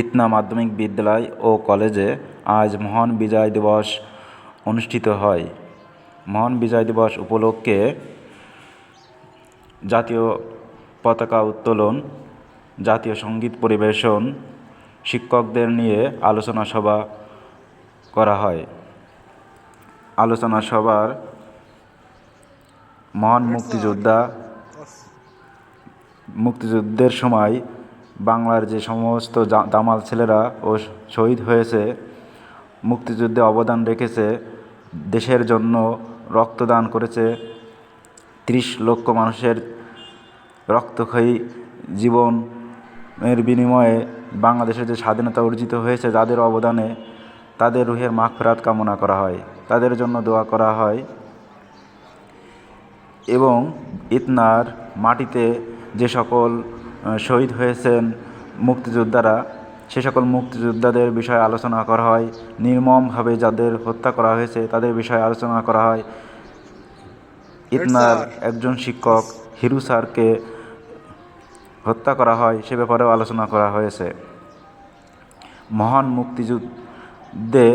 ইতনা মাধ্যমিক বিদ্যালয় ও কলেজে আজ মহান বিজয় দিবস অনুষ্ঠিত হয়। মহান বিজয় দিবস উপলক্ষে জাতীয় পতাকা উত্তোলন, জাতীয় সংগীত পরিবেশন, শিক্ষকদের নিয়ে আলোচনা সভা করা হয়। আলোচনা সভার মহান মুক্তিযোদ্ধা মুক্তিযুদ্ধের সময় বাংলার যে সমস্ত দামাল ছেলেরা ও শহীদ হয়েছে, মুক্তিযুদ্ধে অবদান রেখেছে, দেশের জন্য রক্তদান করেছে ত্রিশ লক্ষ মানুষের রক্তক্ষয়ী জীবনের বিনিময়ে বাংলাদেশের যে স্বাধীনতা অর্জিত হয়েছে, যাদের অবদানে তাদের রুহের মাগফেরাত কামনা করা হয়, তাদের জন্য দোয়া করা হয় এবং ইতনার মাটিতে যে সকল শহীদ হয়েছেন মুক্তিযোদ্ধারা। সে সকল মুক্তিযোদ্ধাদের বিষয়ে আলোচনা করা হয়। নির্মমভাবে যাদের হত্যা করা হয়েছে তাদের বিষয়ে আলোচনা করা হয়। ইতনার একজন শিক্ষক হিরু স্যারকে হত্যা করা হয় সে ব্যাপারেও আলোচনা করা হয়েছে। মহান মুক্তিযুদ্ধে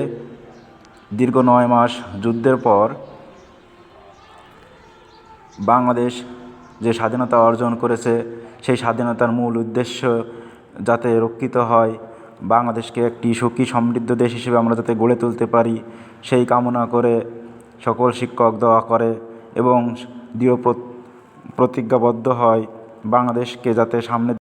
দীর্ঘ নয় মাস যুদ্ধের পর বাংলাদেশ যে স্বাধীনতা অর্জন করেছে, সেই স্বাধীনতার মূল উদ্দেশ্য যাতে রক্ষিত হয়, বাংলাদেশকে একটি সুখী সমৃদ্ধ দেশ হিসেবে আমরা যাতে গড়ে তুলতে পারি, সেই কামনা করে সকল শিক্ষক দোয়া করে এবং দৃঢ় প্রত- প্রতিজ্ঞাবদ্ধ হয় বাংলাদেশকে যাতে সামনে